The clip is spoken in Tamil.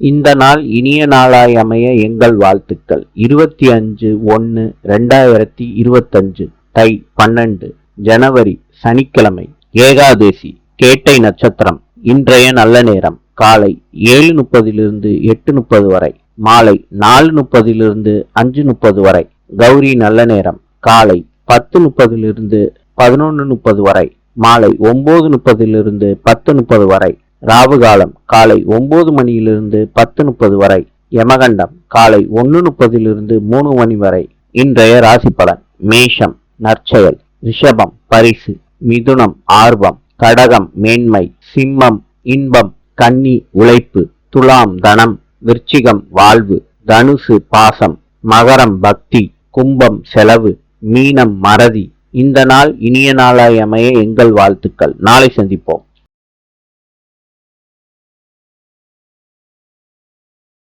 இந்த நாள் இனிய நாளாய் அமைய எங்கள் வாழ்த்துக்கள். இருபத்தி அஞ்சு ஒன்று ரெண்டாயிரத்தி இருபத்தஞ்சு தை பன்னெண்டு ஜனவரி சனிக்கிழமை ஏகாதேசி கேட்டை நட்சத்திரம் இன்றைய நல்ல நேரம் காலை ஏழு முப்பதிலிருந்து எட்டு முப்பது வரை மாலை நாலு முப்பதிலிருந்து அஞ்சு முப்பது வரை கௌரி நல்ல நேரம் காலை பத்து முப்பதிலிருந்து பதினொன்று முப்பது வரை மாலை ஒன்பது முப்பதிலிருந்து பத்து முப்பது வரை ராவு காலம் காலை ஒன்பது மணியிலிருந்து பத்து முப்பது வரை. யமகண்டம் காலை ஒன்று முப்பதிலிருந்து மூணு மணி வரை. இன்றைய ராசி பலன் மேஷம் நற்செயல் ரிஷபம் பரிசு மிதுனம் ஆர்வம் கடகம் மேன்மை சிம்மம் இன்பம் கன்னி உழைப்பு துலாம் தனம் விருச்சிகம் வாழ்வு தனுசு பாசம் மகரம் பக்தி கும்பம் செலவு மீனம் மறதி. இந்த நாள் இனிய நாளாய் அமைய எங்கள் வாழ்த்துக்கள். நாளை சந்திப்போம்.